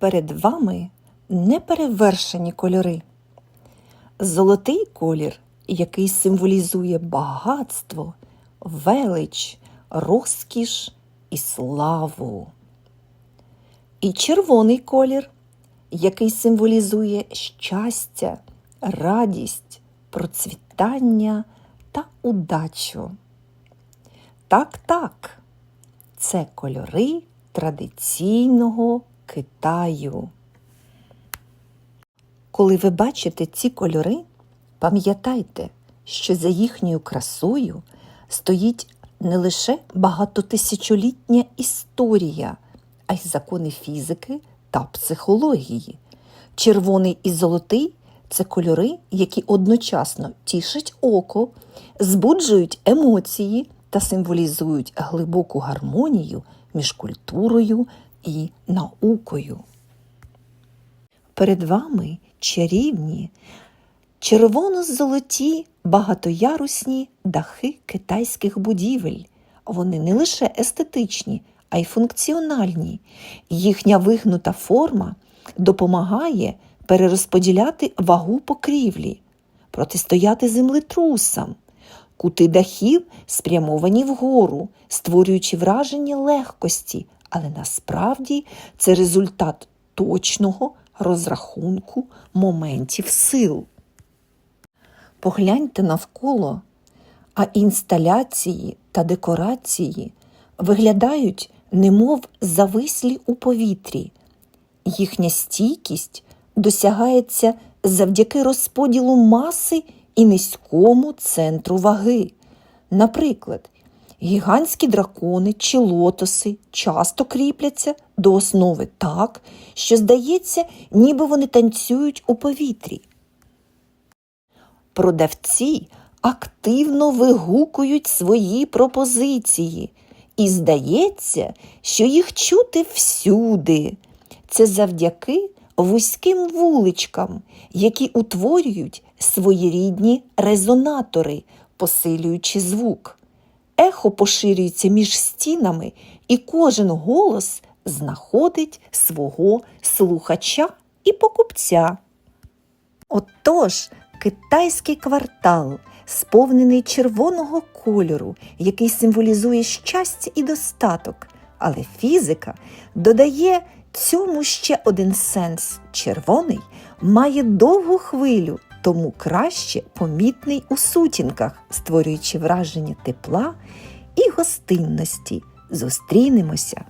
Перед вами неперевершені кольори. Золотий колір, який символізує багатство, велич, розкіш і славу. І червоний колір, який символізує щастя, радість, процвітання та удачу. Так, так, це кольори традиційного Китаю. Коли ви бачите ці кольори, пам'ятайте, що за їхньою красою стоїть не лише багатотисячолітня історія, а й закони фізики та психології. Червоний і золотий це кольори, які одночасно тішать око, збуджують емоції та символізують глибоку гармонію між культурою і наукою. Перед вами чарівні, червоно-золоті багатоярусні дахи китайських будівель. Вони не лише естетичні, а й функціональні. Їхня вигнута форма допомагає перерозподіляти вагу покрівлі, протистояти землетрусам. Кути дахів спрямовані вгору, створюючи враження легкості, але насправді це результат точного розрахунку моментів сил. Погляньте навколо, а інсталяції та декорації виглядають, немов завислі у повітрі. Їхня стійкість досягається завдяки розподілу маси і низькому центру ваги. Наприклад, гігантські дракони чи лотоси часто кріпляться до основи так, що здається, ніби вони танцюють у повітрі. Продавці активно вигукують свої пропозиції, і здається, що їх чути всюди. Це завдяки вузьким вуличкам, які утворюють своєрідні резонатори, посилюючи звук. Ехо поширюється між стінами, і кожен голос знаходить свого слухача і покупця. Отож, китайський квартал, сповнений червоного кольору, який символізує щастя і достаток. Але фізика додає цьому ще один сенс. Червоний має довгу хвилю, тому краще помітний у сутінках, створюючи враження тепла і гостинності. Зустрінемося